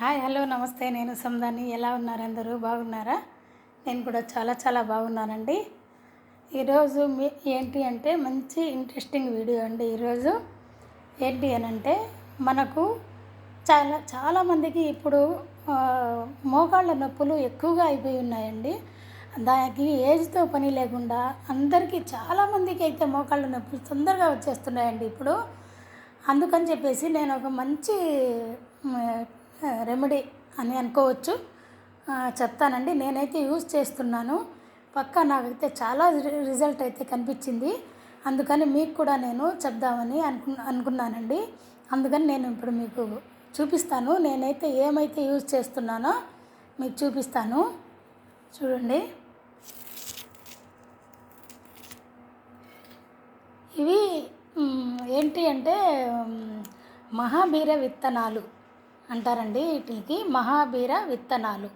Hi hello నమస్తే. నేను సందాని. ఎలా ఉన్నారు అందరూ? బాగున్నారా? నేను కూడా చాలా చాలా బాగున్నానండి. ఈరోజు మీ ఏంటి అంటే మంచి ఇంట్రెస్టింగ్ వీడియో అండి ఈరోజు. ఏంటి అని అంటే మనకు చాలా చాలామందికి ఇప్పుడు మోకాళ్ళ నొప్పులు ఎక్కువగా అయిపోయి ఉన్నాయండి. దానికి ఏజ్తో పని లేకుండా అందరికీ చాలామందికి అయితే మోకాళ్ళ నొప్పులు తొందరగా వచ్చేస్తున్నాయండి ఇప్పుడు. అందుకని చెప్పేసి నేను ఒక మంచి రెమెడీ అని అనుకోవచ్చు. చెప్తానండి. నేనైతే యూజ్ చేస్తున్నాను. పక్కా నాకైతే చాలా రి- రిజల్ట్ అయితే కనిపించింది. అందుకని మీకు కూడా నేను చెప్దామని అనుకు అనుకున్నానండి. అందుకని నేను ఇప్పుడు మీకు చూపిస్తాను. నేనైతే ఏమైతే యూజ్ చేస్తున్నానో మీకు చూపిస్తాను. చూడండి. ఇవి ఏంటి అంటే మహాబీర విత్తనాలు. అంటారండి వీటికి మహాబీర విత్తనాలు.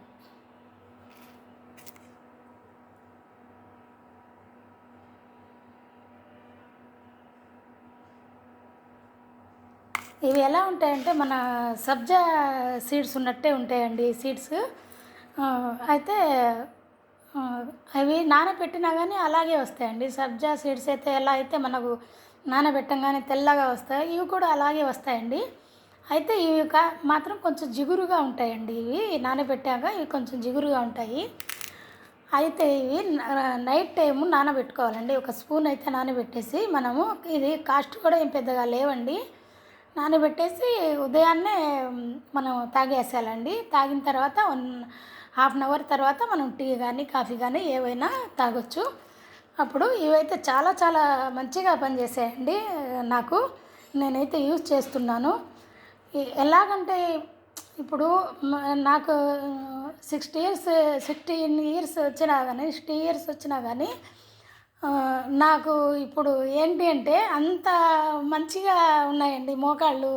ఇవి ఎలా ఉంటాయంటే మన సబ్జా సీడ్స్ ఉన్నట్టే ఉంటాయండి సీడ్స్. అయితే అవి నానబెట్టినా కానీ అలాగే వస్తాయండి. సబ్జా సీడ్స్ అయితే ఎలా అయితే మనకు నానబెట్టంగానే తెల్లగా వస్తాయి ఇవి కూడా అలాగే వస్తాయండి. అయితే ఇవి మాత్రం కొంచెం జిగురుగా ఉంటాయండి ఇవి. నానబెట్టాక ఇవి కొంచెం జిగురుగా ఉంటాయి. అయితే ఇవి నైట్ టైం నానబెట్టుకోవాలండి. ఒక స్పూన్ అయితే నానబెట్టేసి మనము ఇది కాస్ట్ కూడా ఏం పెద్దగా లేవండి. నానబెట్టేసి ఉదయాన్నే మనం తాగేసేయాలండి. తాగిన తర్వాత వన్ హాఫ్ అన్ అవర్ తర్వాత మనం టీ కానీ కాఫీ కానీ ఏవైనా తాగొచ్చు. అప్పుడు ఇవైతే చాలా చాలా మంచిగా పనిచేసాయండి నాకు. నేనైతే యూజ్ చేస్తున్నాను. ఎలాగంటే ఇప్పుడు నాకు సిక్స్టీ ఇయర్స్ సిక్స్టీన్ ఇయర్స్ వచ్చినా కానీ సిక్స్టీ ఇయర్స్ వచ్చినా కానీ నాకు ఇప్పుడు ఏంటి అంటే అంత మంచిగా ఉన్నాయండి మోకాళ్ళు.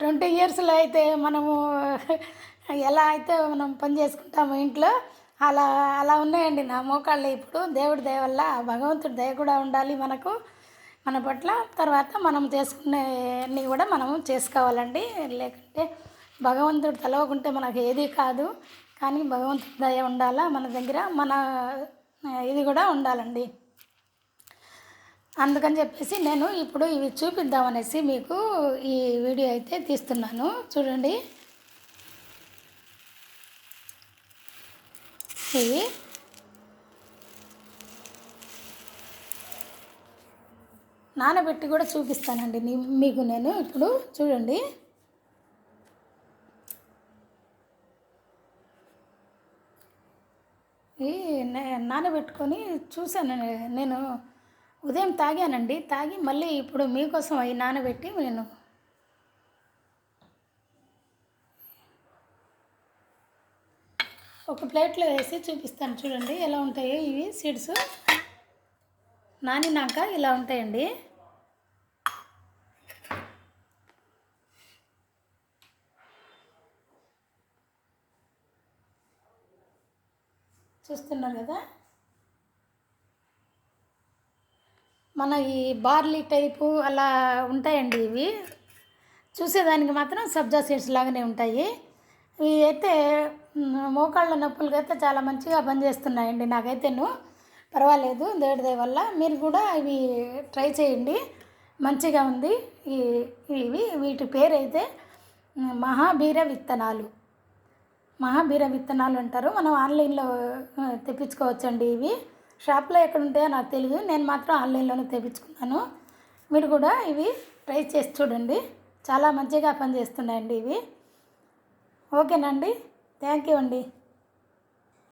ట్వంటీ ఇయర్స్లో అయితే మనము ఎలా అయితే మనం పని చేసుకుంటాము ఇంట్లో అలా అలా ఉన్నాయండి నా మోకాళ్ళు. ఇప్పుడు దేవుడి దయ వల్ల భగవంతుడి దయ కూడా ఉండాలి మనకు. మన పట్ల. తర్వాత మనం చేసుకునేవి కూడా మనము చేసుకోవాలండి. లేకుంటే భగవంతుడు తలవకుంటే మనకు ఏది కాదు. కానీ భగవంతుడి దయ ఉండాలా? మన దగ్గర మన ఇది కూడా ఉండాలండి. అందుకని చెప్పేసి నేను ఇప్పుడు ఇవి చూపిద్దామనేసి మీకు ఈ వీడియో అయితే తీస్తున్నాను. చూడండి. ఇవి నానబెట్టి కూడా చూపిస్తానండి. మీకు నేను ఇప్పుడు చూడండి. ఈ నానబెట్టుకొని చూశాను. నేను ఉదయం తాగానండి. తాగి మళ్ళీ ఇప్పుడు మీకోసం అవి నానబెట్టి నేను ఒక ప్లేట్లో వేసి చూపిస్తాను. చూడండి ఎలా ఉంటాయో ఇవి సీడ్స్. నానినాక ఇలా ఉంటాయండి. చూస్తున్నారు కదా? మన ఈ బార్లీ టైపు అలా ఉంటాయండి ఇవి. చూసేదానికి మాత్రం సబ్జా సీడ్స్ లాగానే ఉంటాయి. ఇవి అయితే మోకాళ్ళ నొప్పులకైతే చాలా మంచిగా పనిచేస్తున్నాయండి నాకైతేను. పర్వాలేదు దేవుడి దయ వల్ల. మీరు కూడా ఇవి ట్రై చేయండి. మంచిగా ఉంది ఈ ఇవి. వీటి పేరు అయితే మహాబీర విత్తనాలు. మహాబీర విత్తనాలు అంటారు. మనం ఆన్లైన్లో తెప్పించుకోవచ్చండి ఇవి. షాప్లో ఎక్కడ ఉంటాయో నాకు తెలియదు. నేను మాత్రం ఆన్లైన్లోనే తెప్పించుకున్నాను. మీరు కూడా ఇవి ట్రై చేసి చూడండి. చాలా మంచిగా పనిచేస్తున్నాయండి ఇవి. ఓకేనండి. థ్యాంక్ యూ అండి.